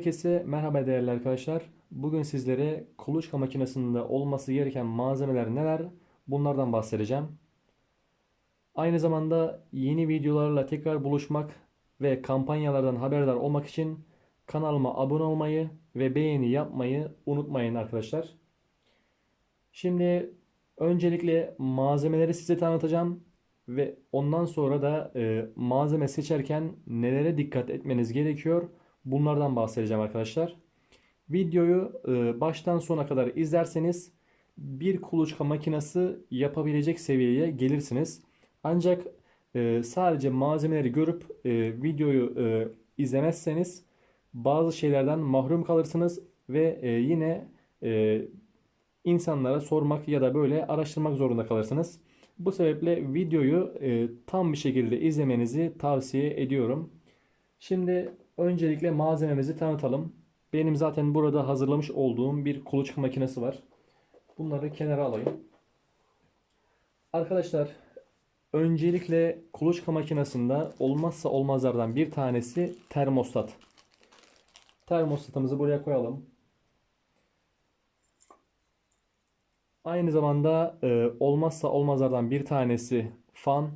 Herkese merhaba değerli arkadaşlar. Bugün sizlere kuluçka makinesinde olması gereken malzemeler neler? Bunlardan bahsedeceğim. Aynı zamanda yeni videolarla tekrar buluşmak ve kampanyalardan haberdar olmak için kanalıma abone olmayı ve beğeni yapmayı unutmayın arkadaşlar. Şimdi öncelikle malzemeleri size tanıtacağım ve ondan sonra da e, malzeme seçerken nelere dikkat etmeniz gerekiyor bunlardan bahsedeceğim arkadaşlar. Videoyu e, baştan sona kadar izlerseniz bir kuluçka makinesi yapabilecek seviyeye gelirsiniz. Ancak e, sadece malzemeleri görüp e, videoyu izlemezseniz bazı şeylerden mahrum kalırsınız ve yine insanlara sormak ya da böyle araştırmak zorunda kalırsınız. Bu sebeple videoyu tam bir şekilde izlemenizi tavsiye ediyorum. Şimdi öncelikle malzememizi tanıtalım. Benim zaten burada hazırlamış olduğum bir kuluçka makinesi var. Bunları kenara alayım. Arkadaşlar öncelikle kuluçka makinesinde olmazsa olmazlardan bir tanesi termostat. Termostatımızı buraya koyalım. Aynı zamanda e, olmazsa olmazlardan bir tanesi fan.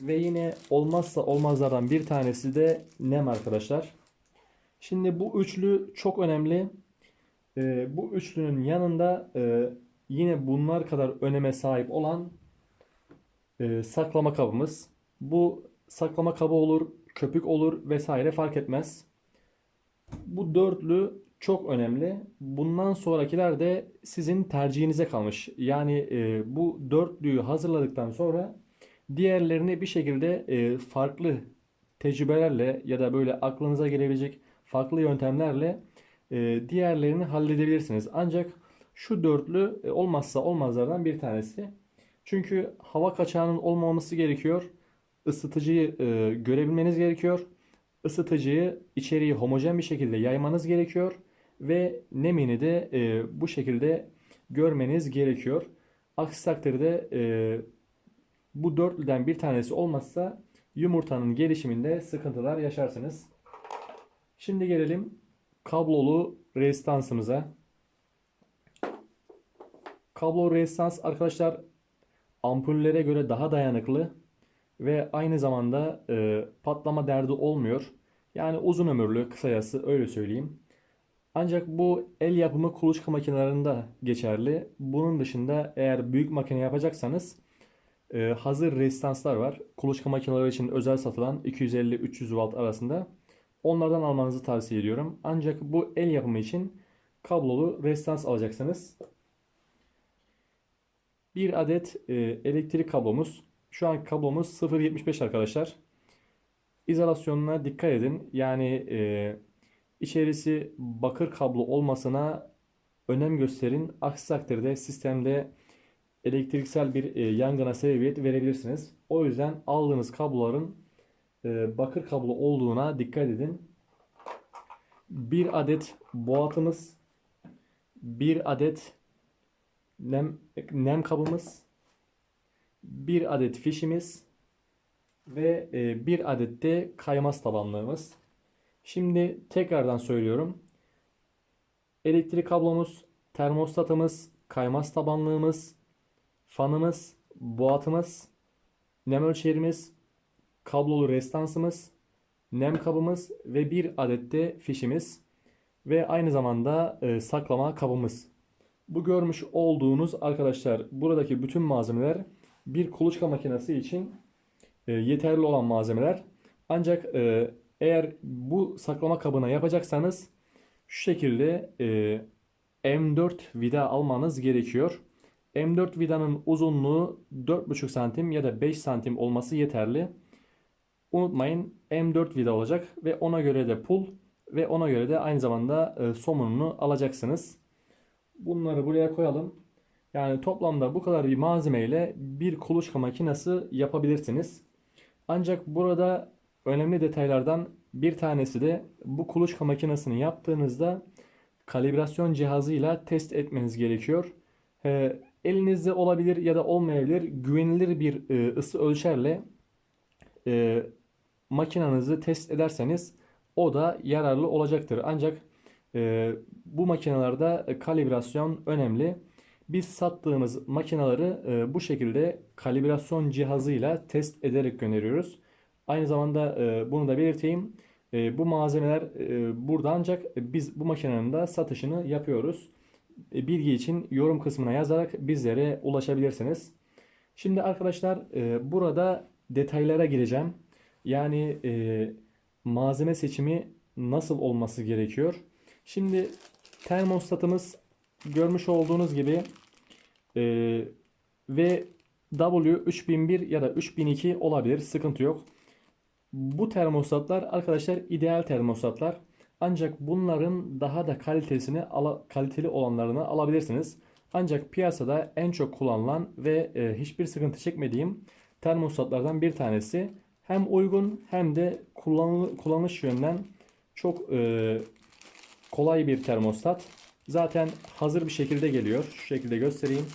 Ve yine olmazsa olmazlardan bir tanesi de nem arkadaşlar. Şimdi bu üçlü çok önemli. E, bu üçlünün yanında e, yine bunlar kadar öneme sahip olan e, saklama kabımız. Bu saklama kabı olur, köpük olur vesaire fark etmez. Bu dörtlü çok önemli. Bundan sonrakiler de sizin tercihinize kalmış. Yani e, bu dörtlüyü hazırladıktan sonra diğerlerini bir şekilde e, farklı tecrübelerle ya da böyle aklınıza gelebilecek farklı yöntemlerle e, diğerlerini halledebilirsiniz. Ancak şu dörtlü e, olmazsa olmazlardan bir tanesi. Çünkü hava kaçağının olmaması gerekiyor. Isıtıcıyı görebilmeniz gerekiyor. Isıtıcıyı içeriği homojen bir şekilde yaymanız gerekiyor ve nemini de bu şekilde görmeniz gerekiyor. Aksi takdirde e, bu dörtlüden bir tanesi olmazsa yumurtanın gelişiminde sıkıntılar yaşarsınız. Şimdi gelelim kablolu rezistansımıza. Kablo rezistans arkadaşlar ampullere göre daha dayanıklı ve aynı zamanda e, patlama derdi olmuyor. Yani uzun ömürlü kısayası öyle söyleyeyim. Ancak bu el yapımı kuluçka makinelerinde geçerli. Bunun dışında eğer büyük makine yapacaksanız e, hazır rezistanslar var. Kuluçka makineleri için özel satılan 250-300 volt arasında. Onlardan almanızı tavsiye ediyorum. Ancak bu el yapımı için kablolu rezistans alacaksınız. Bir adet e, elektrik kablomuz. Şu an kablomuz 0.75 arkadaşlar. İzolasyonuna dikkat edin. Yani e, içerisi bakır kablo olmasına önem gösterin. Aksi takdirde sistemde elektriksel bir e, yangına sebebiyet verebilirsiniz. O yüzden aldığınız kabloların e, bakır kablo olduğuna dikkat edin. Bir adet boğatımız, bir adet nem, nem kabımız, bir adet fişimiz ve e, bir adet de kaymaz tabanlığımız. Şimdi tekrardan söylüyorum. Elektrik kablomuz, termostatımız, kaymaz tabanlığımız, fanımız, boğatımız, nem ölçerimiz, kablolu restansımız, nem kabımız ve bir adet de fişimiz ve aynı zamanda e, saklama kabımız. Bu görmüş olduğunuz arkadaşlar buradaki bütün malzemeler bir kuluçka makinesi için e, yeterli olan malzemeler. Ancak e, eğer bu saklama kabına yapacaksanız şu şekilde e, M4 vida almanız gerekiyor. M4 vidanın uzunluğu 4,5 santim ya da 5 santim olması yeterli. Unutmayın M4 vida olacak ve ona göre de pul ve ona göre de aynı zamanda e, somununu alacaksınız. Bunları buraya koyalım. Yani toplamda bu kadar bir malzeme ile bir kuluçka makinesi yapabilirsiniz. Ancak burada önemli detaylardan bir tanesi de bu kuluçka makinesini yaptığınızda kalibrasyon cihazıyla test etmeniz gerekiyor. E, elinizde olabilir ya da olmayabilir güvenilir bir e, ısı ölçerle e, makinenizi test ederseniz o da yararlı olacaktır. Ancak e, bu makinelerde kalibrasyon önemli. Biz sattığımız makineleri bu şekilde kalibrasyon cihazıyla test ederek gönderiyoruz. Aynı zamanda e, bunu da belirteyim. Bu malzemeler burada ancak biz bu makinenin de satışını yapıyoruz. E, bilgi için yorum kısmına yazarak bizlere ulaşabilirsiniz. Şimdi arkadaşlar e, burada detaylara gireceğim. Yani e, malzeme seçimi nasıl olması gerekiyor? Şimdi termostatımız görmüş olduğunuz gibi ve W3001 ya da 3002 olabilir. Sıkıntı yok. Bu termostatlar arkadaşlar ideal termostatlar. Ancak bunların daha da kalitesini kaliteli olanlarını alabilirsiniz. Ancak piyasada en çok kullanılan ve e, hiçbir sıkıntı çekmediğim termostatlardan bir tanesi. Hem uygun hem de kullanı- kullanış yönden çok e, kolay bir termostat. Zaten hazır bir şekilde geliyor. Şu şekilde göstereyim.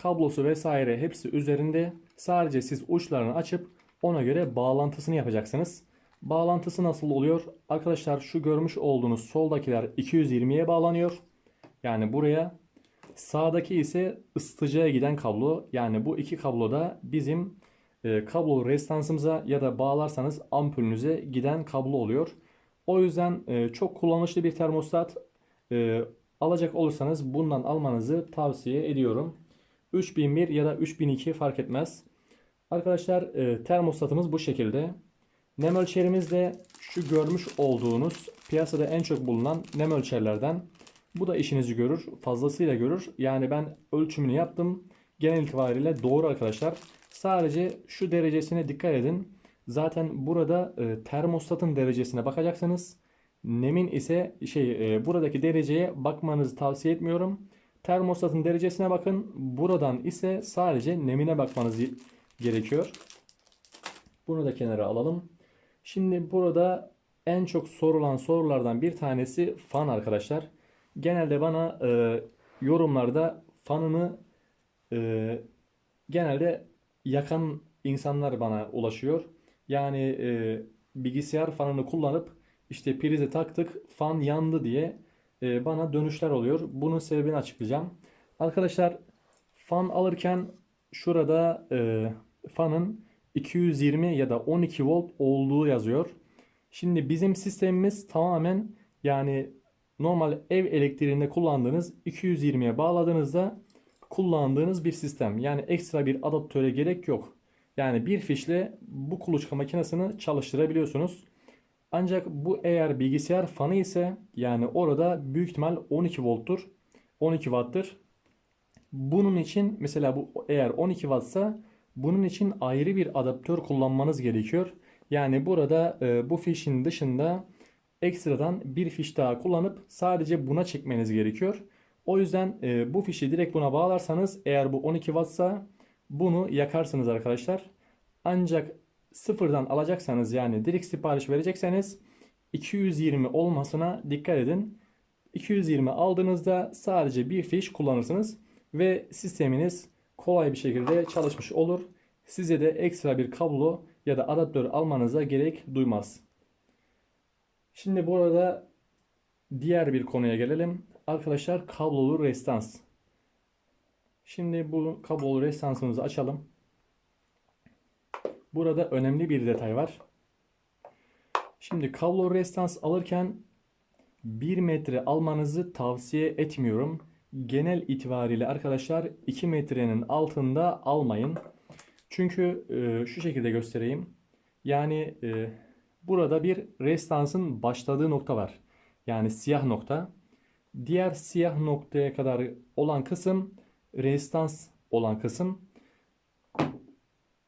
kablosu vesaire hepsi üzerinde. Sadece siz uçlarını açıp ona göre bağlantısını yapacaksınız. Bağlantısı nasıl oluyor? Arkadaşlar şu görmüş olduğunuz soldakiler 220'ye bağlanıyor. Yani buraya. Sağdaki ise ısıtıcıya giden kablo. Yani bu iki kablo da bizim e, kablo restansımıza ya da bağlarsanız ampulünüze giden kablo oluyor. O yüzden e, çok kullanışlı bir termostat. E, alacak olursanız bundan almanızı tavsiye ediyorum. 3001 ya da 3002 fark etmez. Arkadaşlar e, termostatımız bu şekilde. Nem ölçerimiz de şu görmüş olduğunuz piyasada en çok bulunan nem ölçerlerden. Bu da işinizi görür. Fazlasıyla görür. Yani ben ölçümünü yaptım. Genel itibariyle doğru arkadaşlar. Sadece şu derecesine dikkat edin. Zaten burada e, termostatın derecesine bakacaksınız. Nemin ise şey e, buradaki dereceye bakmanızı tavsiye etmiyorum. Termostatın derecesine bakın. Buradan ise sadece nemine bakmanız gerekiyor. Bunu da kenara alalım. Şimdi burada en çok sorulan sorulardan bir tanesi fan arkadaşlar. Genelde bana e, yorumlarda fanını e, genelde yakan insanlar bana ulaşıyor. Yani e, bilgisayar fanını kullanıp işte prize taktık fan yandı diye e, bana dönüşler oluyor. Bunun sebebini açıklayacağım. Arkadaşlar fan alırken şurada e, fanın 220 ya da 12 volt olduğu yazıyor. Şimdi bizim sistemimiz tamamen yani normal ev elektriğinde kullandığınız 220'ye bağladığınızda kullandığınız bir sistem. Yani ekstra bir adaptöre gerek yok. Yani bir fişle bu kuluçka makinesini çalıştırabiliyorsunuz. Ancak bu eğer bilgisayar fanı ise yani orada büyük ihtimal 12 volttur. 12 watt'tır. Bunun için mesela bu eğer 12 wattsa bunun için ayrı bir adaptör kullanmanız gerekiyor. Yani burada e, bu fişin dışında ekstradan bir fiş daha kullanıp sadece buna çekmeniz gerekiyor. O yüzden e, bu fişi direkt buna bağlarsanız eğer bu 12 wattsa bunu yakarsınız arkadaşlar. Ancak sıfırdan alacaksanız yani direkt sipariş verecekseniz 220 olmasına dikkat edin. 220 aldığınızda sadece bir fiş kullanırsınız ve sisteminiz kolay bir şekilde çalışmış olur. Size de ekstra bir kablo ya da adaptör almanıza gerek duymaz. Şimdi burada diğer bir konuya gelelim. Arkadaşlar kablolu restans. Şimdi bu kablolu restansımızı açalım. Burada önemli bir detay var. Şimdi kablo restans alırken 1 metre almanızı tavsiye etmiyorum. Genel itibariyle arkadaşlar 2 metrenin altında almayın. Çünkü e, şu şekilde göstereyim. Yani e, burada bir restansın başladığı nokta var. Yani siyah nokta. Diğer siyah noktaya kadar olan kısım restans olan kısım.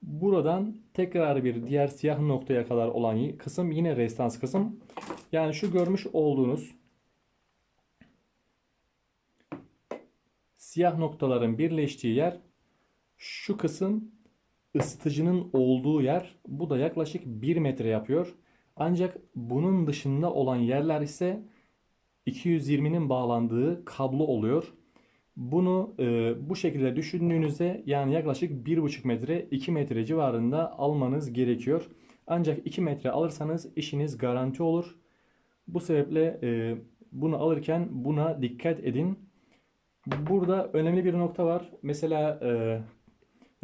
Buradan tekrar bir diğer siyah noktaya kadar olan kısım yine restans kısım. Yani şu görmüş olduğunuz siyah noktaların birleştiği yer şu kısım ısıtıcının olduğu yer. Bu da yaklaşık 1 metre yapıyor. Ancak bunun dışında olan yerler ise 220'nin bağlandığı kablo oluyor. Bunu e, bu şekilde düşündüğünüzde yani yaklaşık 1,5 metre 2 metre civarında almanız gerekiyor. Ancak 2 metre alırsanız işiniz garanti olur. Bu sebeple e, bunu alırken buna dikkat edin. Burada önemli bir nokta var. Mesela e,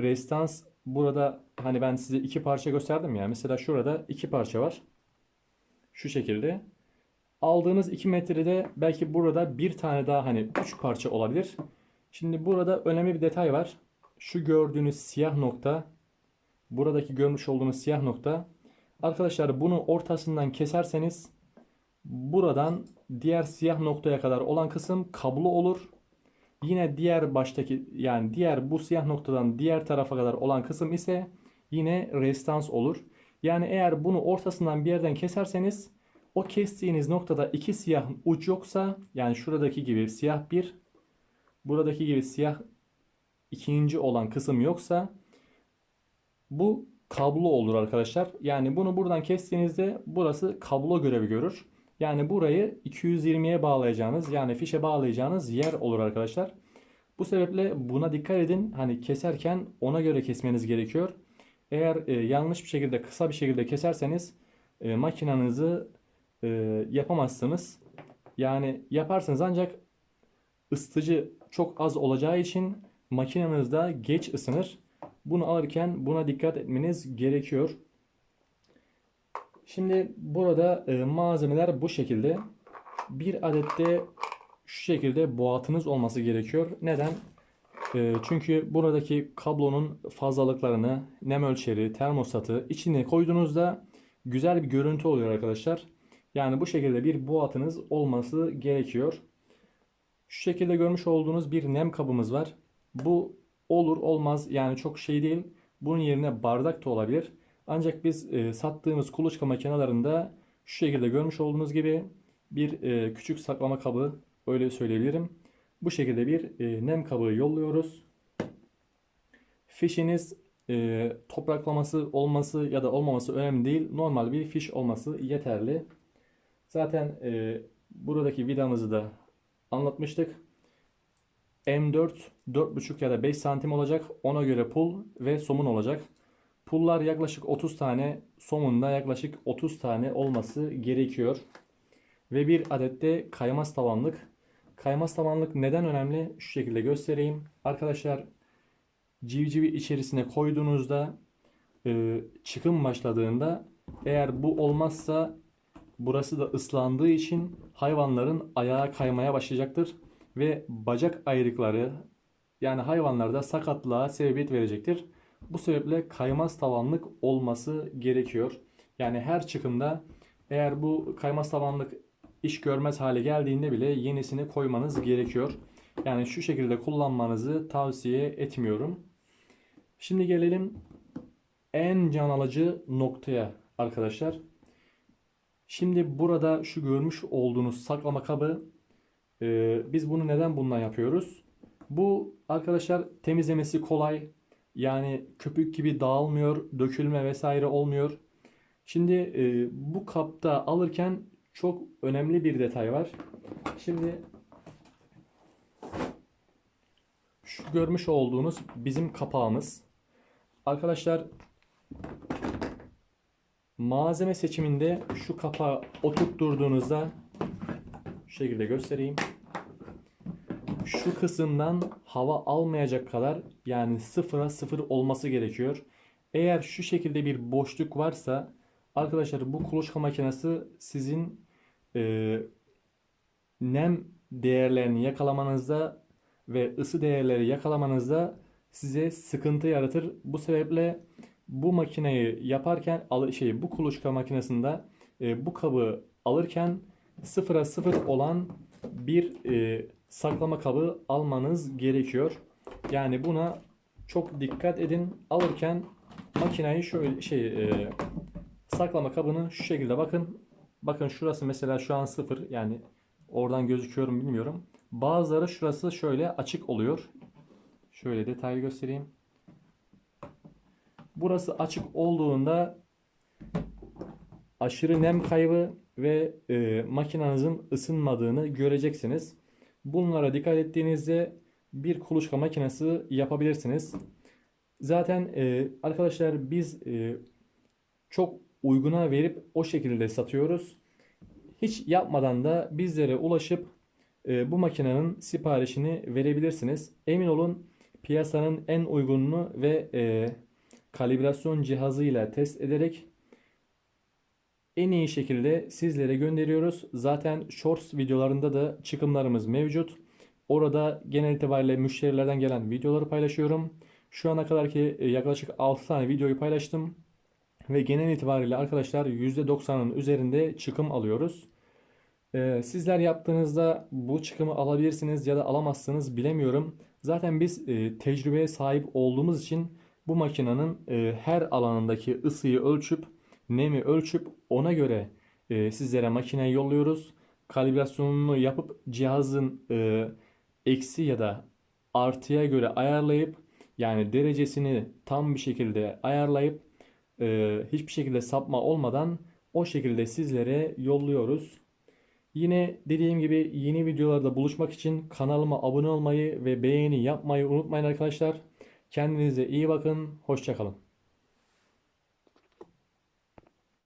restans burada hani ben size iki parça gösterdim ya. Mesela şurada iki parça var. Şu şekilde. Aldığınız 2 metrede belki burada bir tane daha hani 3 parça olabilir. Şimdi burada önemli bir detay var. Şu gördüğünüz siyah nokta, buradaki görmüş olduğunuz siyah nokta. Arkadaşlar bunu ortasından keserseniz buradan diğer siyah noktaya kadar olan kısım kablo olur. Yine diğer baştaki yani diğer bu siyah noktadan diğer tarafa kadar olan kısım ise yine restans olur. Yani eğer bunu ortasından bir yerden keserseniz o kestiğiniz noktada iki siyah uç yoksa yani şuradaki gibi siyah bir buradaki gibi siyah ikinci olan kısım yoksa bu kablo olur arkadaşlar. Yani bunu buradan kestiğinizde burası kablo görevi görür. Yani burayı 220'ye bağlayacağınız yani fişe bağlayacağınız yer olur arkadaşlar. Bu sebeple buna dikkat edin. Hani keserken ona göre kesmeniz gerekiyor. Eğer e, yanlış bir şekilde kısa bir şekilde keserseniz e, makinanızı e, yapamazsınız. Yani yaparsınız ancak ısıtıcı çok az olacağı için makinenizde geç ısınır. Bunu alırken buna dikkat etmeniz gerekiyor. Şimdi burada e, malzemeler bu şekilde. Bir adette şu şekilde boğatınız olması gerekiyor. Neden? E, çünkü buradaki kablonun fazlalıklarını, nem ölçeri, termostatı içine koyduğunuzda güzel bir görüntü oluyor arkadaşlar. Yani bu şekilde bir boğatınız olması gerekiyor. Şu şekilde görmüş olduğunuz bir nem kabımız var. Bu olur olmaz yani çok şey değil. Bunun yerine bardak da olabilir. Ancak biz e, sattığımız kuluçka makinelerinde şu şekilde görmüş olduğunuz gibi bir e, küçük saklama kabı öyle söyleyebilirim. Bu şekilde bir e, nem kabı yolluyoruz. Fişiniz e, topraklaması olması ya da olmaması önemli değil. Normal bir fiş olması yeterli. Zaten e, buradaki vidamızı da anlatmıştık. M4 4.5 ya da 5 santim olacak. Ona göre pul ve somun olacak. Pullar yaklaşık 30 tane, somunda yaklaşık 30 tane olması gerekiyor. Ve bir adette kaymaz tavanlık. Kaymaz tavanlık neden önemli? Şu şekilde göstereyim. Arkadaşlar civcivi içerisine koyduğunuzda e, çıkım başladığında eğer bu olmazsa burası da ıslandığı için hayvanların ayağa kaymaya başlayacaktır ve bacak ayrıkları yani hayvanlarda sakatlığa sebebiyet verecektir. Bu sebeple kaymaz tavanlık olması gerekiyor. Yani her çıkımda eğer bu kaymaz tavanlık iş görmez hale geldiğinde bile yenisini koymanız gerekiyor. Yani şu şekilde kullanmanızı tavsiye etmiyorum. Şimdi gelelim en can alıcı noktaya arkadaşlar. Şimdi burada şu görmüş olduğunuz saklama kabı e, biz bunu neden bundan yapıyoruz? Bu arkadaşlar temizlemesi kolay. Yani köpük gibi dağılmıyor, dökülme vesaire olmuyor. Şimdi e, bu kapta alırken çok önemli bir detay var. Şimdi şu görmüş olduğunuz bizim kapağımız. Arkadaşlar malzeme seçiminde şu kapağı oturtturduğunuzda şu şekilde göstereyim. Şu kısımdan hava almayacak kadar yani sıfıra sıfır olması gerekiyor. Eğer şu şekilde bir boşluk varsa arkadaşlar bu kuluçka makinesi sizin e, nem değerlerini yakalamanızda ve ısı değerleri yakalamanızda size sıkıntı yaratır. Bu sebeple bu makineyi yaparken şey bu kuluçka makinesinde e, bu kabı alırken sıfıra sıfır olan bir e, saklama kabı almanız gerekiyor. Yani buna çok dikkat edin. Alırken makineyi şöyle şey e, saklama kabını şu şekilde bakın. Bakın şurası mesela şu an sıfır yani oradan gözüküyor mu bilmiyorum. Bazıları şurası şöyle açık oluyor. Şöyle detaylı göstereyim. Burası açık olduğunda aşırı nem kaybı ve e, makinenizin ısınmadığını göreceksiniz. Bunlara dikkat ettiğinizde bir kuluçka makinesi yapabilirsiniz. Zaten e, arkadaşlar biz e, çok uyguna verip o şekilde satıyoruz. Hiç yapmadan da bizlere ulaşıp e, bu makinenin siparişini verebilirsiniz. Emin olun piyasanın en uygununu ve e, kalibrasyon cihazıyla test ederek en iyi şekilde sizlere gönderiyoruz. Zaten Shorts videolarında da çıkımlarımız mevcut. Orada genel itibariyle müşterilerden gelen videoları paylaşıyorum. Şu ana kadar ki e, yaklaşık 6 tane videoyu paylaştım. Ve genel itibariyle arkadaşlar %90'ın üzerinde çıkım alıyoruz. Ee, sizler yaptığınızda bu çıkımı alabilirsiniz ya da alamazsınız bilemiyorum. Zaten biz e, tecrübeye sahip olduğumuz için bu makinenin e, her alanındaki ısıyı ölçüp nemi ölçüp ona göre e, sizlere makineyi yolluyoruz. Kalibrasyonunu yapıp cihazın e, eksi ya da artıya göre ayarlayıp yani derecesini tam bir şekilde ayarlayıp e, hiçbir şekilde sapma olmadan o şekilde sizlere yolluyoruz. Yine dediğim gibi yeni videolarda buluşmak için kanalıma abone olmayı ve beğeni yapmayı unutmayın arkadaşlar. Kendinize iyi bakın. Hoşçakalın.